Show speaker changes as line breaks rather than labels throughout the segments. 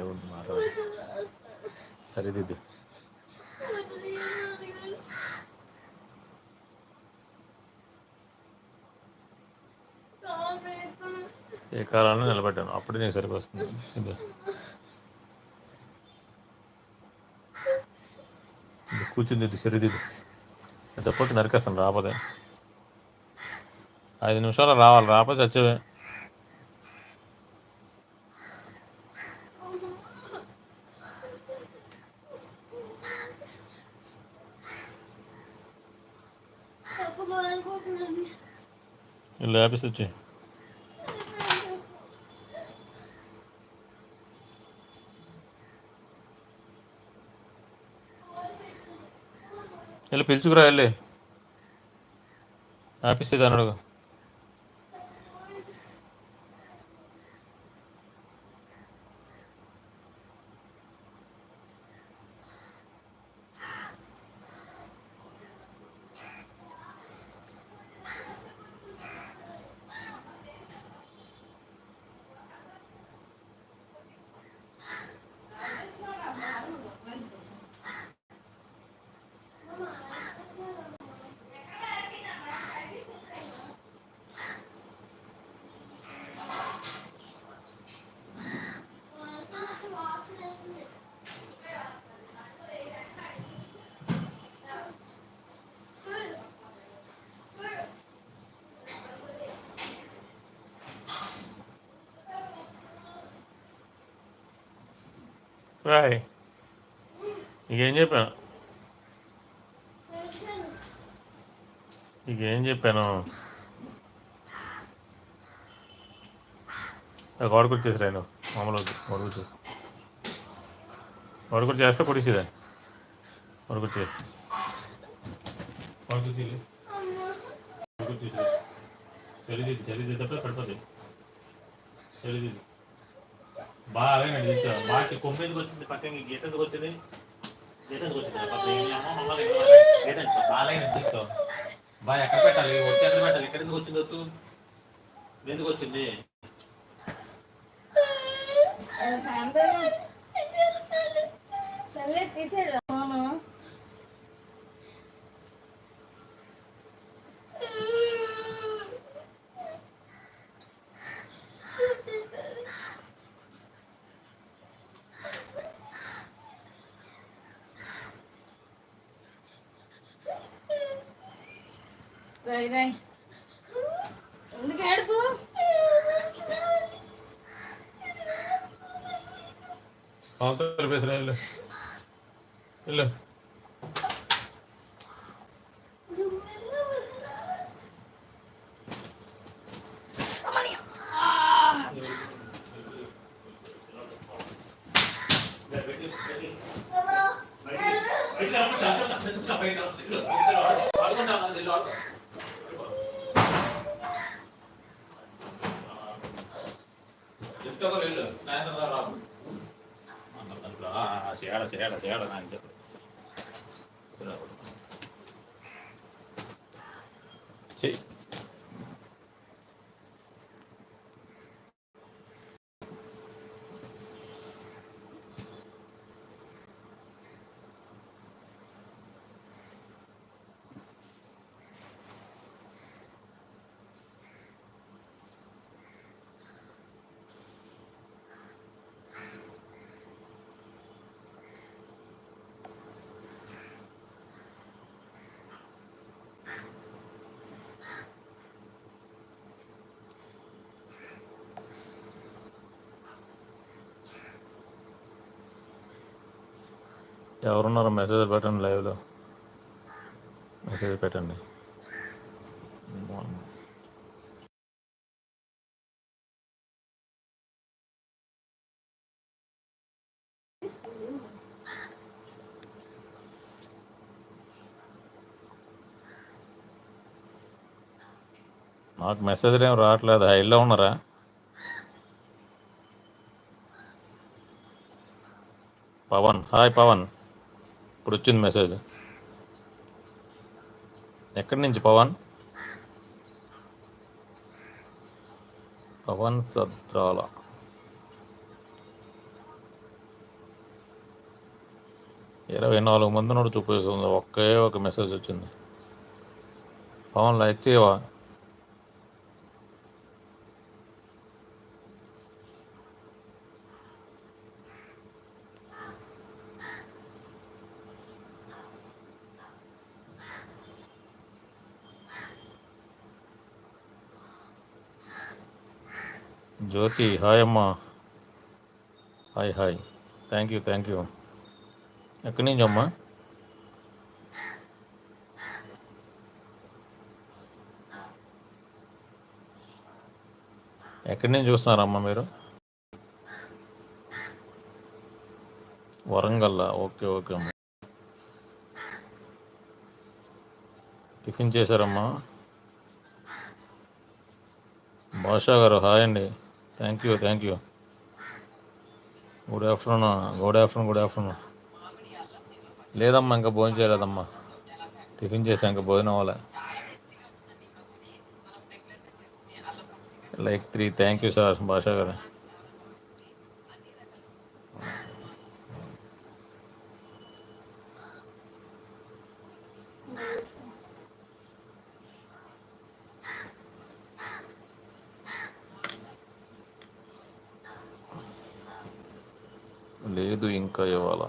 ఏముంది మాట్లాడు. సరిదిద్దు ఏ కాలంలో నిలబెట్టాను అప్పుడే నీకు సరిపోతుంది. ఇది కూర్చుంది ఇది సరిదిద్దు పొట్టి నరికేస్తాను రాపదే. ఐదు నిమిషాలు రావాలి రాపదే చచ్చేవే ఇలా ఆఫీస్ వచ్చి వెళ్ళి పిలుచుకురా వెళ్ళి ఆఫీస్ ఇది అన్నాడు రాయ్. నీకేం చెప్పాను? నీకేం చెప్పాను? గోడకుర్చి చేసి రాను మామూలు గోడకుర్చి గోడకుర్చి చేస్తే పొడిచిదా గోడకుర్చి గోడకుర్చి గోడకుర్చి చేసి చలిదిద్దప్పుడు పడిపోతుంది తప్ప బాగా తీసుకో బాగా కొమ్ము ఎందుకు వచ్చింది? పక్కకి గీత ఎందుకు వచ్చింది? గీత ఎందుకు వచ్చింది? పక్కన ఏమి అమ్మ మమ్మల్ని గీత ఎందుకు? బాగా తీసుకో బాగా ఎక్కడ పెట్టాలి? వచ్చి ఎక్కడ పెట్టాలి? ఎక్కడ ఎందుకు వచ్చింది వద్దు? ఎందుకు వచ్చింది?
తీసాడు மாத்திர பேசுறேன்
இல்ல இல்ல Thank you. చెప్తా వెళ్ళు సాయంత్రం రాదు చేయాల చేయాల చేయాల నాకు చెప్పు ఎవరున్నారో మెసేజ్ పెట్టండి లైవ్లో మెసేజ్ పెట్టండి. నాకు మెసేజ్లు ఏం రావట్లేదు. హైల్లో ఉన్నారా? పవన్. హాయ్ పవన్. ఇప్పుడు వచ్చింది మెసేజ్. ఎక్కడి నుంచి పవన్? పవన్ సద్రాల ఇరవై నాలుగు మంది నోడు చూపిస్తుంది ఒకే ఒక మెసేజ్ వచ్చింది. పవన్ లైక్ చేయవా? జ్యోతి హాయ్ అమ్మా. Hi hi. Thank you thank you ఎక్కడి నుంచి అమ్మా? ఎక్కడి నుంచి చూస్తున్నారమ్మా మీరు? వరంగల్ ఓకే ఓకే అమ్మా. టిఫిన్ చేశారమ్మా. భాషా గారు హాయ్ అండి. Thank you thank you good afternoon good afternoon good afternoon లేదమ్మా ఇంకా భోజనం చేయలేదమ్మా. టిఫిన్ చేసాం ఇంకా భోజనం అవ్వలే. Like three thank you sir Basha garu లేదు ఇంకా ఇవ్వాల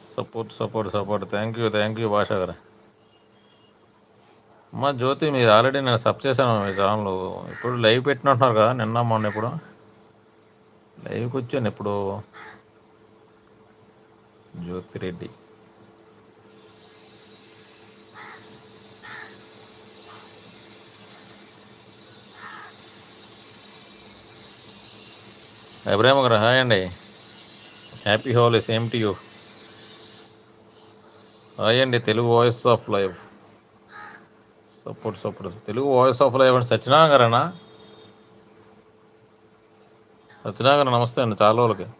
support support support. Thank you thank you Basha garu అమ్మా జ్యోతి మీరు ఆల్రెడీ నేను సబ్ చేశాను మీ ఛానల్ ఇప్పుడు లైవ్ పెట్టినట్టున్నారు కదా నిన్న మొన్న ఇప్పుడు. లైవ్కి వచ్చాను ఇప్పుడు. జ్యోతి రెడ్డి. అబ్రాహం గారు హాయ్ అండి. Happy Holi same to you అయ్యండి అండి Telugu voice of life. Support support. Telugu voice of life అండి. సత్యనారాయణ. గారేనా సత్యనారాయణ గారు నమస్తే అండి చాలా రోజులకి.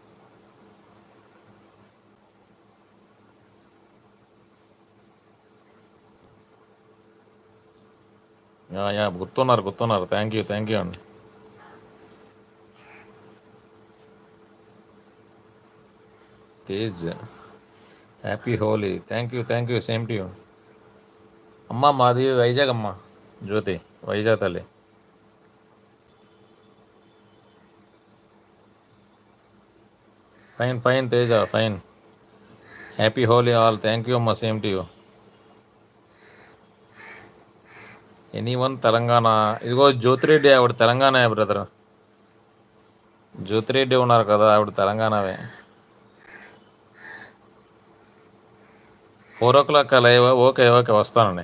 యా యా గుర్తున్నారు గుర్తున్నారు. థ్యాంక్ యూ థ్యాంక్ యూ అండి. Tej. Happy Holi thank you thank you same to you అమ్మ మాది వైజాగ్ అమ్మ జ్యోతి వైజాగ్ తల్లి fine fine Teja fine happy Holi all thank you అమ్మ same to you any one Telangana ఇదిగో జ్యోతిరెడ్డి ఆవిడ తెలంగాణ బ్రదర్ జ్యోతిరెడ్డి ఉన్నారు కదా ఆవిడ తెలంగాణవే four o'clock live okay okay వస్తానండి.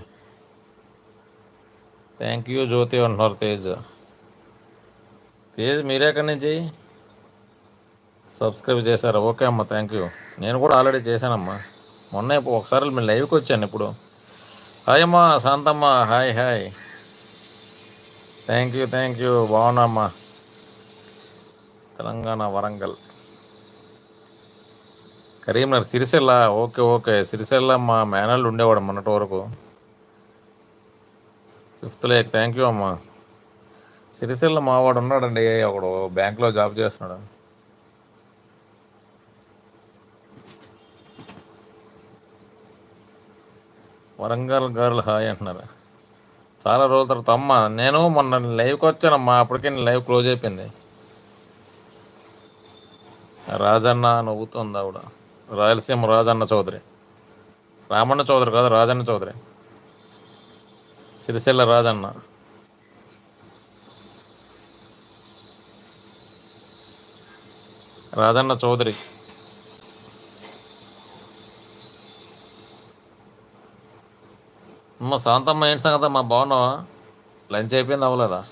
థ్యాంక్ యూ జ్యోతి అంటున్నారు తేజ్. తేజ్ మీరే ఎక్కడి నుంచి? సబ్స్క్రైబ్ చేశారా? ఓకే అమ్మ థ్యాంక్ యూ నేను కూడా ఆల్రెడీ చేశానమ్మా. మొన్న ఒకసారి మీ లైవ్కి వచ్చాను ఇప్పుడు. హాయ్ అమ్మా Shantamma hi hi thank you thank you బాగున్నామ్మా Telangana Warangal. Karimnagar Sircilla. Okay okay. Sircilla మా మేనల్లు ఉండేవాడు మొన్నటి వరకు. ఫిఫ్త్ లేక్ థ్యాంక్ యూ అమ్మా. సిరిసిల్ల మావాడు ఉన్నాడండి. ఒకడు బ్యాంక్లో జాబ్ చేస్తున్నాడు. వరంగల్ గర్ల్ హాయ్ అంటున్నారు. చాలా రోజుల తర్వాత అమ్మ నేను మొన్న లైవ్కి వచ్చానమ్మా. అప్పటికే నేను లైవ్ క్లోజ్ అయిపోయింది. రాజన్న నవ్వుతుంది ఆవిడ. రాయలసీమ రాజన్న చౌదరి. రామన్న చౌదరి కాదు రాజన్న చౌదరి. సిరిసిల్ల రాజన్న. రాజన్న చౌదరి. అమ్మ శాంతమ్మ ఏంటి సంగతి మా బాగున్నావా? లంచ్ అయిపోయింది అవ్వలేదా?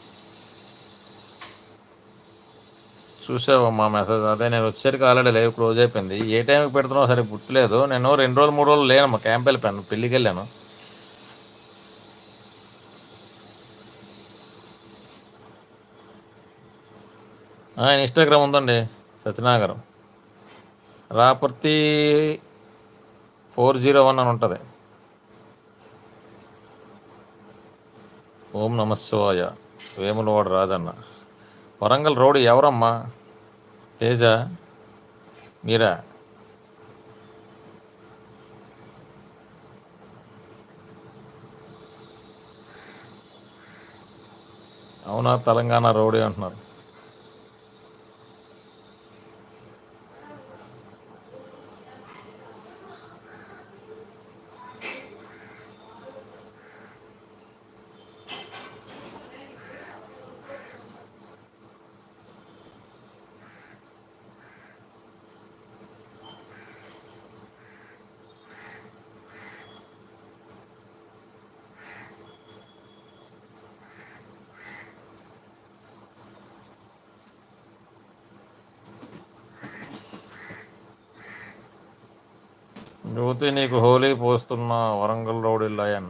చూసావా మా మెసేజ్ అదే నేను వచ్చేసరికి ఆల్రెడీ లైవ్ క్లోజ్ అయిపోయింది. ఏ టైంకి పెడుతున్నావు సరే గుర్తులేదు. నేను రెండు రోజులు మూడు రోజులు లేనమ్మా క్యాంప్ వెళ్ళిపోయాను పెళ్ళికి వెళ్ళాను. ఇన్స్టాగ్రామ్ ఉందండి Satyanagaram. Raparthi four zero one అని ఉంటుంది. ఓం నమశివాయ వేములవాడు రాజన్న. వరంగల్ రోడ్ ఎవరమ్మా? తేజ మీరా? అవునా తెలంగాణ రోడే అంటున్నారు. జ్యోతి నీకు హోలీ పోస్తున్న వరంగల్ రౌడీ లయన్.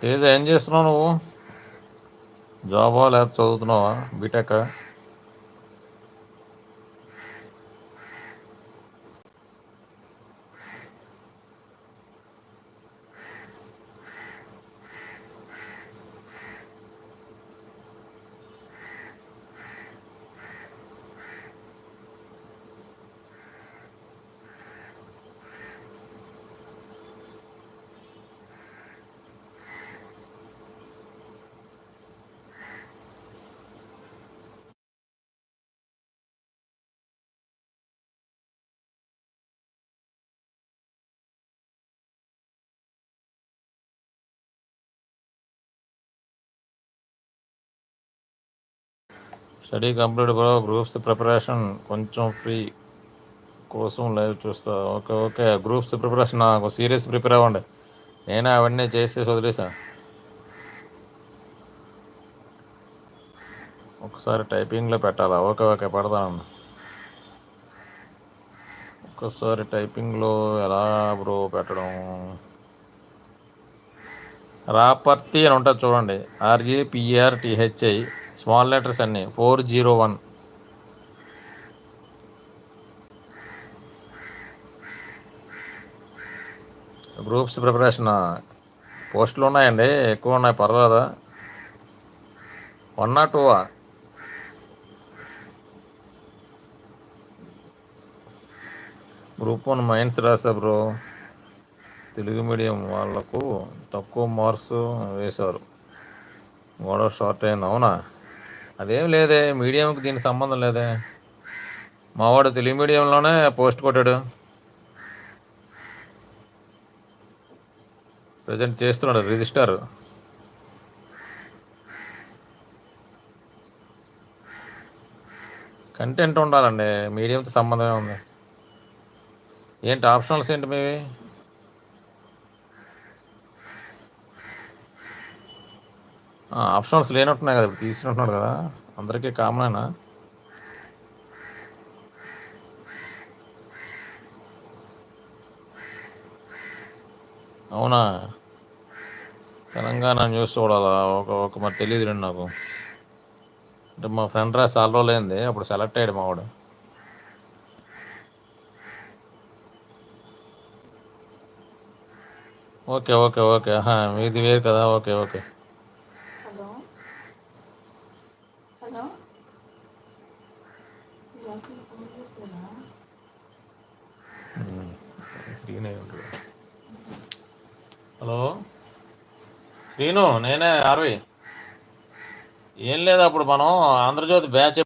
తేజ ఏం చేస్తున్నావు నువ్వు? జాబా లేకపోతే చదువుతున్నావా? BTech study complete bro groups preparation కొంచెం ఫ్రీ కోసం లైవ్ చూస్తా. Okay okay. గ్రూప్స్ ప్రిపరేషన్ నాకు సీరియస్ ప్రిపేర్ అవ్వండి. నేనే అవన్నీ చేసి వదిలేసా. ఒకసారి టైపింగ్లో పెట్టాలా? Okay okay. పెడతాను. ఒక్కసారి టైపింగ్లో ఎలా బ్రో పెట్టడం? రాపర్తి అని ఉంటుంది చూడండి. ఆర్జేపిఆర్ టిహెచ్ఐ స్మాల్ లెటర్స్ అన్నీ. Four zero one. Groups preparation? పోస్టులు ఉన్నాయండి. ఎక్కువ ఉన్నాయి. పర్వాలేదా? One not two group one mains రాసా బ్రో. తెలుగు మీడియం వాళ్ళకు తక్కువ మార్క్స్ వేశారు. గొడవ షార్ట్ అయింది. అవునా? అదేం లేదే మీడియంకి దీనికి సంబంధం లేదే. మావాడు తెలుగు మీడియంలోనే పోస్ట్ కొట్టాడు. ప్రజెంట్ చేస్తున్నాడు రిజిస్టర్. కంటెంట్ ఉండాలండి మీడియంతో సంబంధమే ఉంది. ఏంటి ఆప్షనల్స్ ఏంటి మీవి? ఆప్షన్స్ లేనట్టున్నాయి కదా ఇప్పుడు తీసుకుంటున్నాడు కదా. అందరికీ కామనేనా? అవునా? తెలంగాణ న్యూస్ చూడాలా? ఒక ఒక మరి తెలియదు రండి నాకు. అంటే మా ఫ్రెండ్ రా చాలా రోజులు అయింది అప్పుడు సెలెక్ట్ అయ్యాడు మావాడు ఓకే ఓకే ఓకే. మీది వేరు కదా. ఓకే ఓకే
హలో హలో ఇవాళ ఫోన్ చేస్తున్నా
శ్రీనే ఉంటాడు. హలో శ్రీను నేనే ఆర్వి ఏం లేదు అప్పుడు మనం ఆంధ్రజ్యోతి బ్యాచ్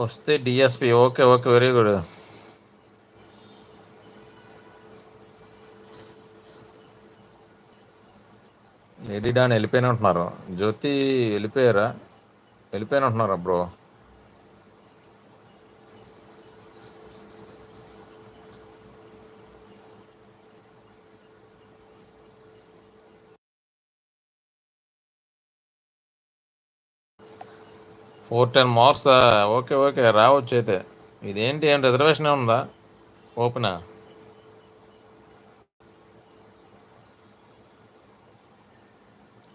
వస్తే DSP okay okay very good. Lady don వెళ్ళిపోయిన ఉంటున్నారు. జ్యోతి వెళ్ళిపోయారా? వెళ్ళిపోయిన ఉంటున్నారా bro? Four ten marks okay okay రావచ్చు అయితే. ఇదేంటి ఏం రిజర్వేషన్ ఉందా? ఓపెనా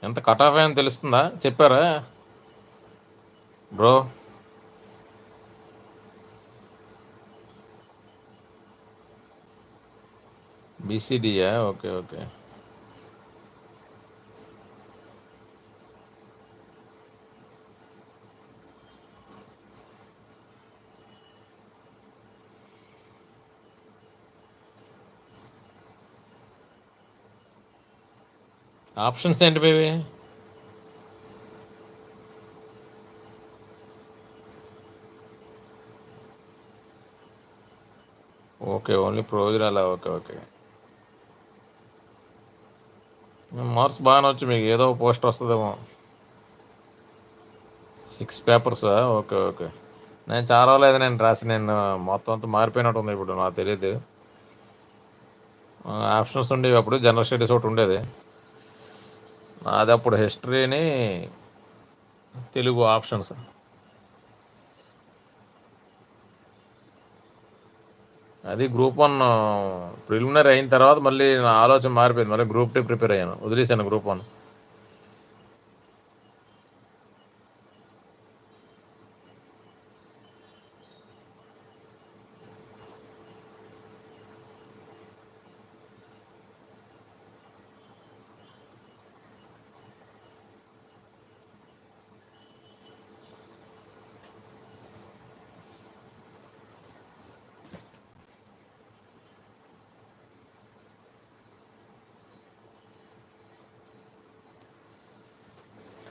ఎంత కట్ ఆఫ్ అయ్యని తెలుస్తుందా? చెప్పారా? బ్రో బీసీడీయా ఓకే ఓకే. ఆప్షన్స్ ఏంటి బేబీ? ఓకే ఓన్లీ ప్రయోజనాలా ఓకే ఓకే. మార్క్స్ బాగానే వచ్చి మీకు ఏదో పోస్ట్ వస్తుందేమో. సిక్స్ పేపర్సా? Okay okay. నేను చాలా రోజులు నేను రాసి నేను మొత్తం అంతా మారిపోయినట్టు ఉంది ఇప్పుడు నాకు తెలియదు. ఆప్షన్స్ ఉండేవి అప్పుడు జనరల్ స్టడీస్ ఒకటి ఉండేది. అది అప్పుడు హిస్టరీని తెలుగు ఆప్షన్స్. అది గ్రూప్ వన్ ప్రిలిమినరీ అయిన తర్వాత మళ్ళీ నా ఆలోచన మారిపోయింది. మళ్ళీ గ్రూప్ టూ ప్రిపేర్ అయ్యాను. వదిలేశాను గ్రూప్ వన్.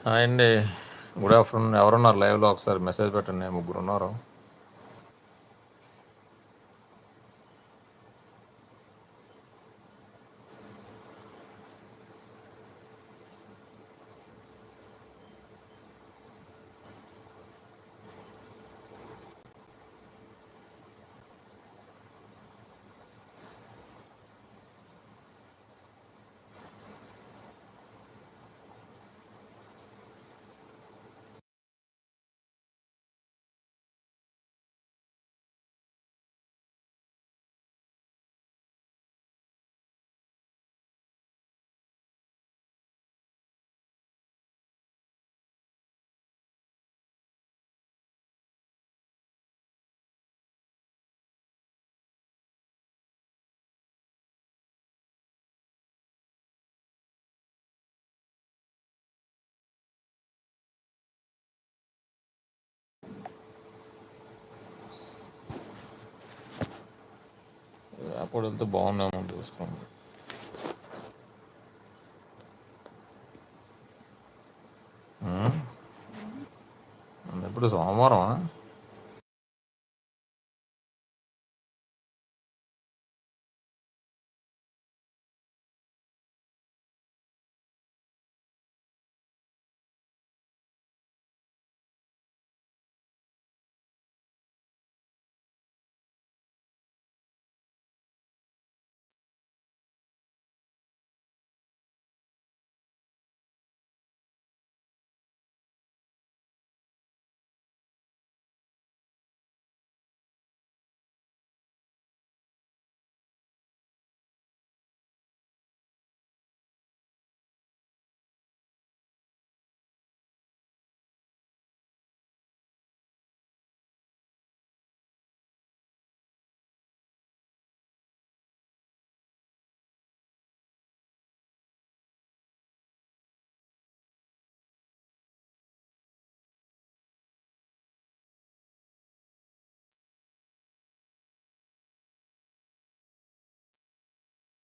అండి. Good afternoon. ఎవరున్నారు? లైవ్లో ఒకసారి మెసేజ్ పెట్టండి. ముగ్గురు ఉన్నారు అప్పుడు వెళ్తే బాగున్నాము చూసుకోండి ఎప్పుడు సోమవారం